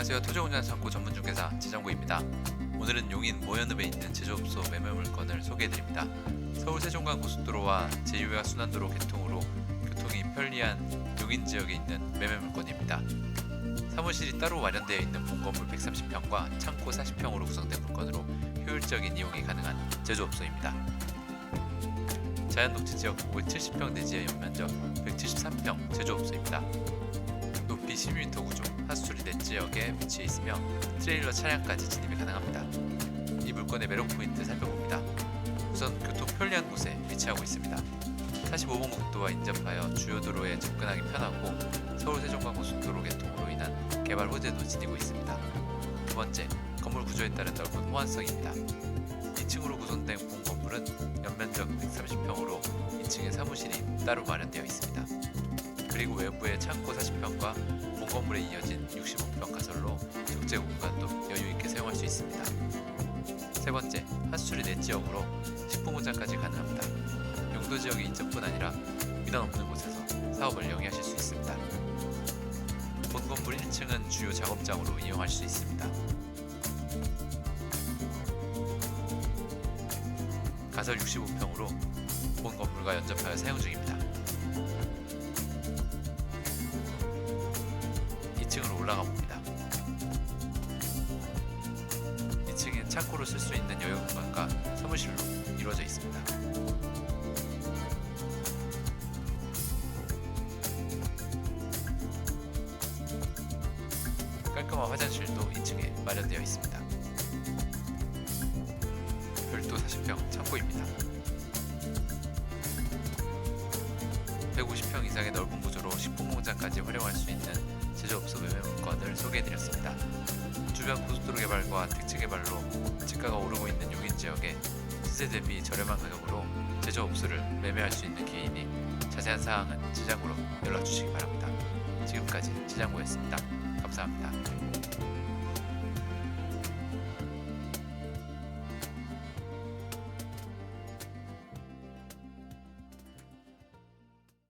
안녕하세요. 토종운전 창고 전문중개사 지정구입니다. 오늘은 용인 모현읍에 있는 제조업소 매매 물건을 소개해드립니다. 서울 세종간 고속도로와 제2화 순환도로 개통으로 교통이 편리한 용인 지역에 있는 매매 물건입니다. 사무실이 따로 마련되어 있는 본건물 130평과 창고 40평으로 구성된 물건으로 효율적인 이용이 가능한 제조업소입니다. 자연 녹지 지역 570평 내지의 연면적 173평 제조업소입니다. 높이 12m 구조, 하수처리 넷 지역에 위치해 있으며 트레일러 차량까지 진입이 가능합니다. 이 물건의 매력 포인트 살펴봅니다. 우선 교통 편리한 곳에 위치하고 있습니다. 45번 국도와 인접하여 주요 도로에 접근하기 편하고 서울 세종간 고속도로 개통으로 인한 개발 호재도 지니고 있습니다. 두 번째, 건물 구조에 따른 넓은 호환성입니다. 2층으로 구성된 본 건물은 연면적 130평으로 2층에 사무실이 따로 마련되어 있습니다. 그리고 외부에 창고 40평과 본 건물에 이어진 65평 가설로 적재 공간도 여유 있게 사용할 수 있습니다. 세 번째, 하수처리 내 지역으로 식품 공장까지 가능합니다. 용도 지역의 인접뿐 아니라 민원 없는 곳에서 사업을 영위하실 수 있습니다. 본 건물 1층은 주요 작업장으로 이용할 수 있습니다. 가설 65평으로 본 건물과 연접하여 사용 중입니다. 2층으로 올라가 봅니다. 2층엔 창고로 쓸 수 있는 여유 공간과 사무실로 이루어져 있습니다. 깔끔한 화장실도 2층에 마련되어 있습니다. 별도 40평 창고입니다. 150평 이상의 넓은 구조로 식품 공장까지 활용할 수 있는 제조업소 매매물건을 소개해드렸습니다. 주변 고속도로 개발과 택지 개발로 집가가 오르고 있는 용인 지역에 시세 대비 저렴한 가격으로 제조업소를 매매할 수 있는 기회이니 자세한 사항은 지장으로 연락 주시기 바랍니다. 지금까지 지장구였습니다. 감사합니다.